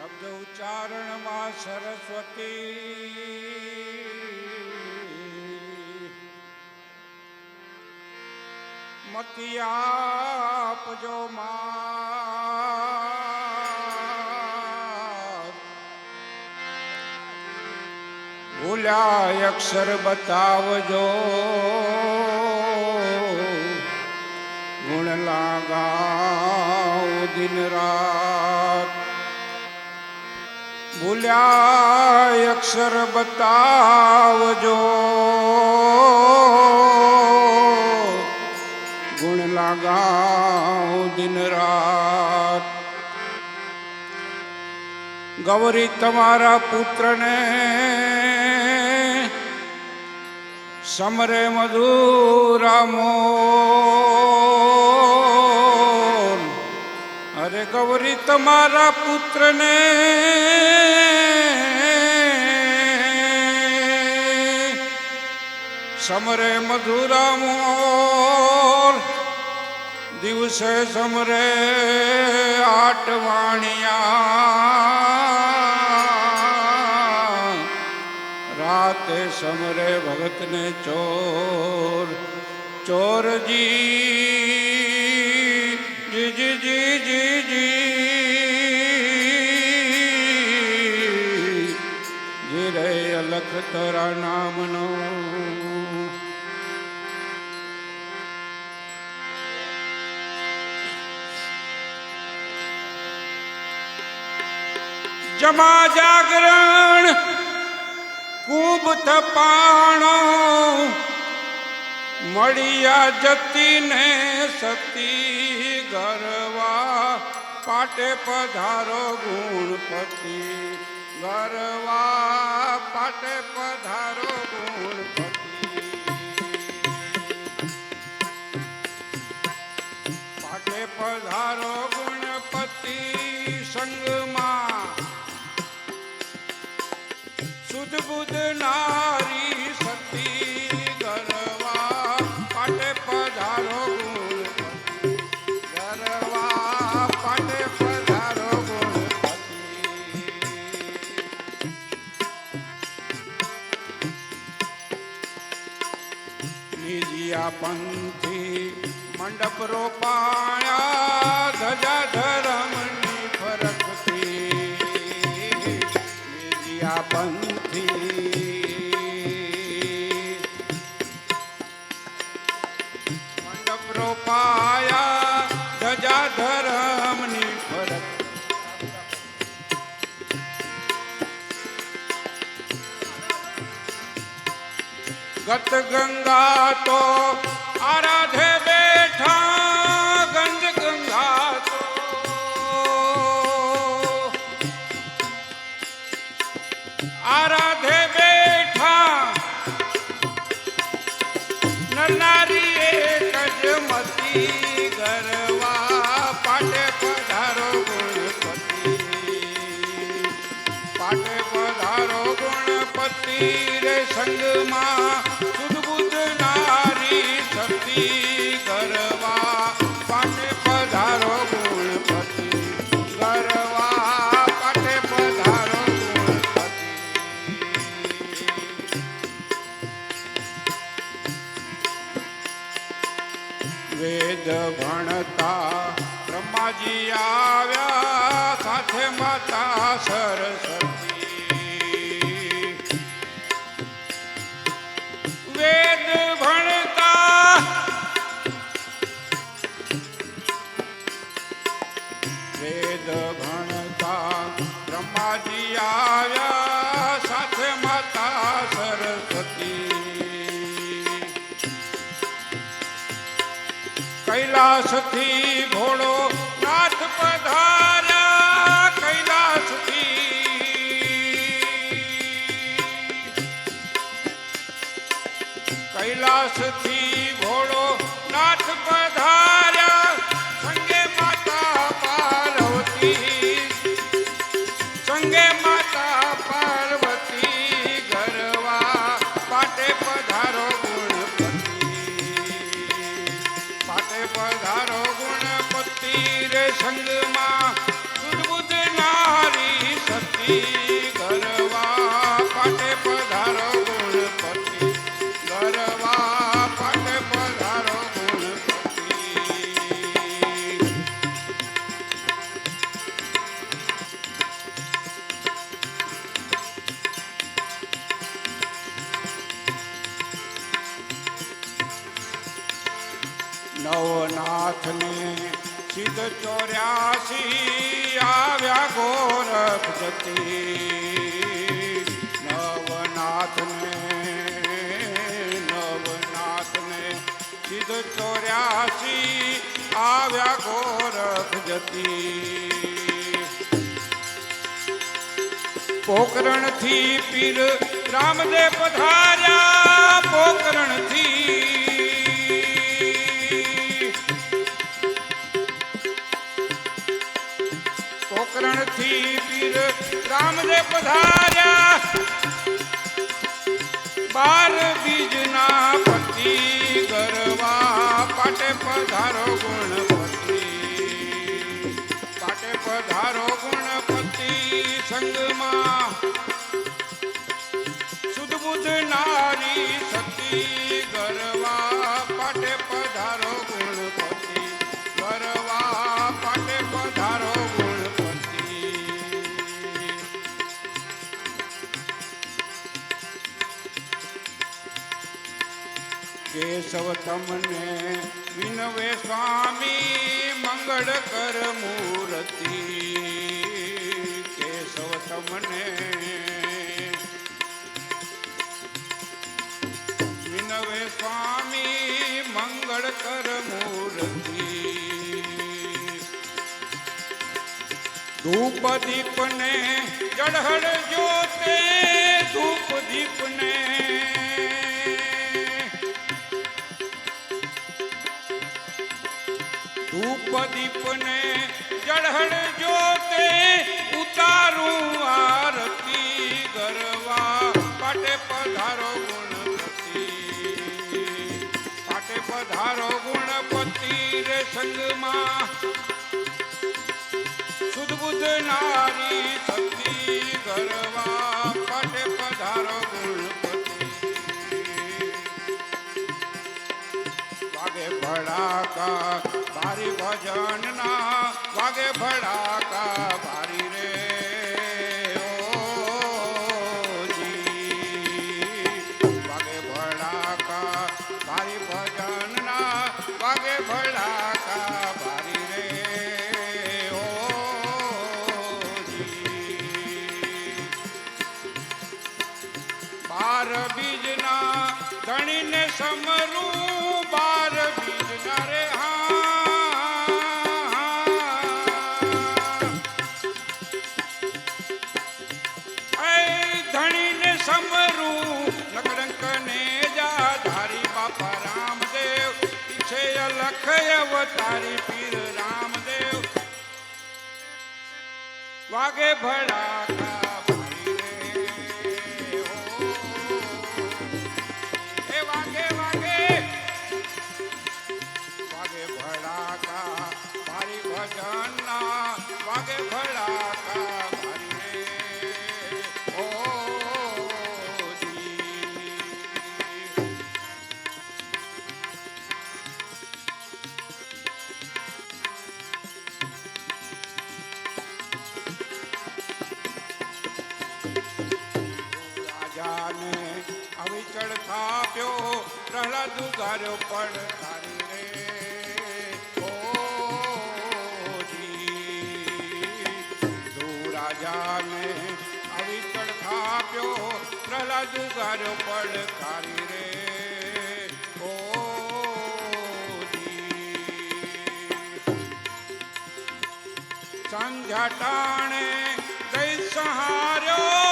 શબ્દ ઉચ્ચારણમાં સરસ્વતી. મતી આપજો ભૂલ્યા અક્ષર બતાવજો. ગુણ લાગાઓ દિન રાત. ભૂલ્યા અક્ષર બતાવજો. ગુણ લાગાઉ દિન રાત. ગૌરી તમારા પુત્રને સમરે મધુરામો ગૌરી તમારા પુત્રને. સમરે મધુરામો દિવસે સમરે આટવાણિયા રાતે સમરે ભગતને ચોર ચોરજી જી જી જી જી જી રે અલખ તરા નામનો જમા જાગરણ ખૂબ થપાણો મળિયા જતીને સતી ગરવા, પાટે પધારો ગુણપતિ ગરવા, પાટે પધારો ગુણપતિ. પાટે પધારો ગુણપતિ સંગમાં સુધ નારી ગત ગંગા તો આરાધે બેઠા ગંજ ગંગા તો. આરાધે બેઠા નરનારી એક જ મતી ગરવા પાટે પધારો ગુણપતિ. પાટે પધારો ગુણપતિ રે સંગમાં વેદ ભણતા બ્રહ્માજી આવ્યા સાથે માતા સરસ્વતી. વેદ ભણતા વેદ ભણતા બ્રહ્માજી આવ્યા সখী ચોર્યાસી આવ્યા ગોરખ જતી પોકરણથી પીર રામદેવ પધાર્યા પોકરણ રામદેવ પધાર્યા. બાર બીજના પતિ ગરવા. પાટે પધારો ગુણપતિ. પાટે પધારો ગુણપતિ સંગમાં. સુધ બુધ નારી કેશવ તમને વિનવે સ્વામી મંગળ કર મૂર્તિ કેશવ તમને વિનવે સ્વામી મંગળ કર મૂર્તિ ધૂપ દીપને જળહળ જોતે ધૂપ દીપને ચઢણ જોતે ઉતારું આરતી ગરવા. પાટે પધારો ગુણપતિ. પાટે પધારો ગુણપતિ રે સંગમાં. સુધ બુધ નારી શક્તિ ગરવા. પાટે પધારો ગુણપતિ. ભડાકા ભારી ભજન ના વાગે ભડાકા ભારી બારી બીજના ધણીને સમરું અવતારી પીર રામદેવ. વાગે ભડાકા વાગે વાગે. વાગે ભડાકા વાગે ભડાકા. રાજાને ચડતા પ્યો, પ્રહલાદ ઉગાર્યો પણ તારી રાજાને અવિચળ થાપ્યો પ્રહલાદ ઉગાર્યો પણ તારી રે સંઘટાણે. દઈ સહાર્યો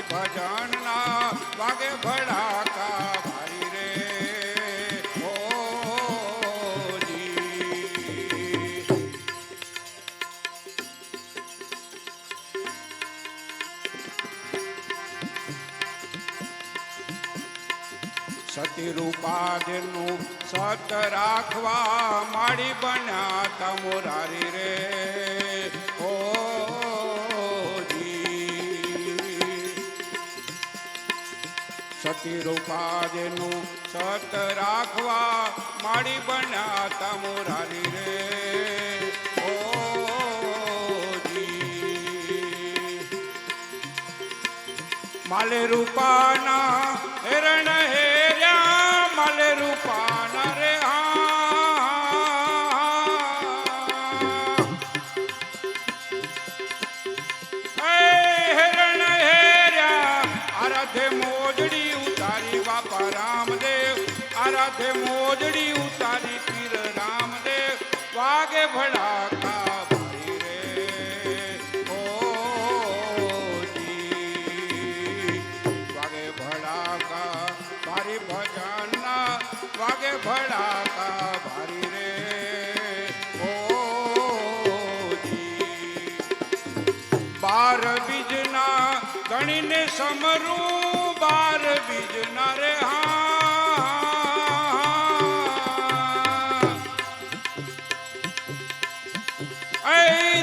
ભારી ભજન ના વાગે ભડાકા ભાઈ રે. ઓ જી. સતી રૂપાદનું સત રાખવા માડી બન્યા તમુરારી રે. સતી સત રાખવા માડી બનાતા મોરારી રે. માલે રૂપાના હેરણ બાર બીજના, ગણીને સમરું બાર બીજના રે હા.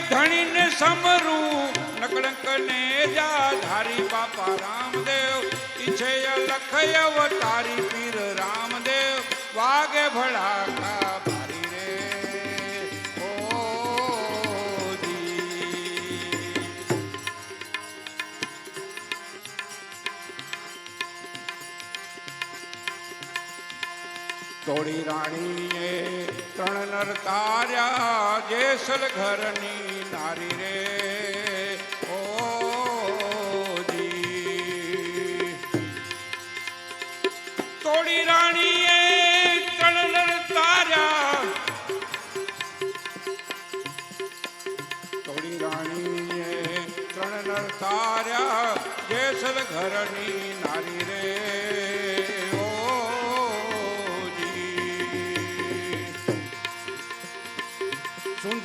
ધણીને સમરું નકળંક ને જા ધારી બાપા રામદેવ, ઈચ્છે લખ અવતારી પીર રામદેવ, વાગે ભડાકા તોડી રાણીએ ત્રણ નર તાર્યા જેસલ ઘરની નારી રે. તોડી રાણીએ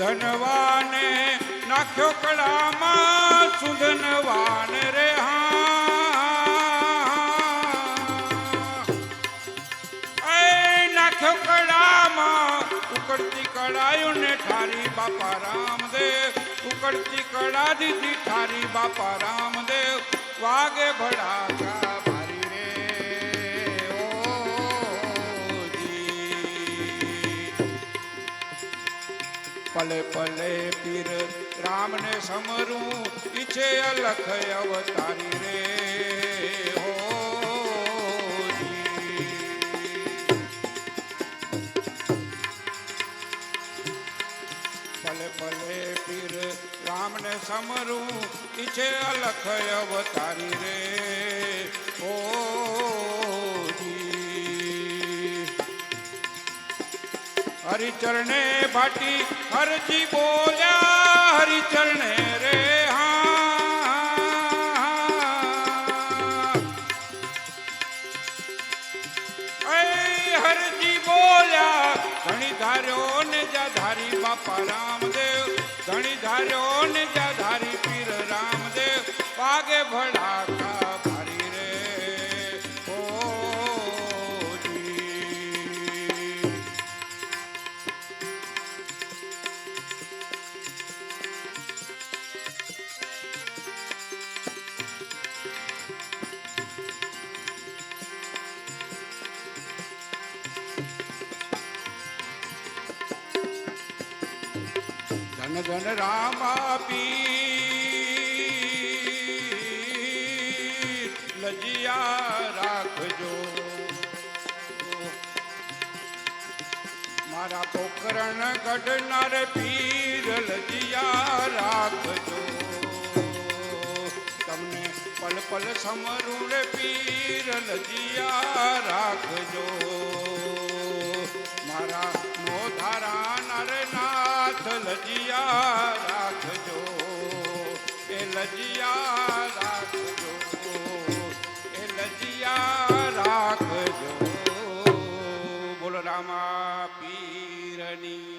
સુંધનવાને નાખ્યો કળામાં સુધનવાન રે હા. નાખ્યો કળામાં, ઉકળતી કળાયું ને ઠારી બાપા રામદેવ, ઉકળતી કળા દીધી ઠારી બાપા રામદેવ, વાગે ભડાકા પલે પલે પીર. રામને સમરું, ઈચ્છે અલખ અવતારી રે. પલે પલે પીર, રામને સમરું, ઈચ્છે અલખ અવતારી રે. હરિચરણે ભાટી હરજી બોલ્યા હરિચરણે ધન ધન રામા લજિયા રાખજો. મારા પોકરણ ગઢનાર પીર, લજિયા રાખજો. તમને પલ પલ સમરૂણ પીર, લજિયા રાખજો. મારા નો ધારા લજિયા રાખજો એ લજિયા રાખજો એ લજિયા રાખજો. બોલો રામા પીરની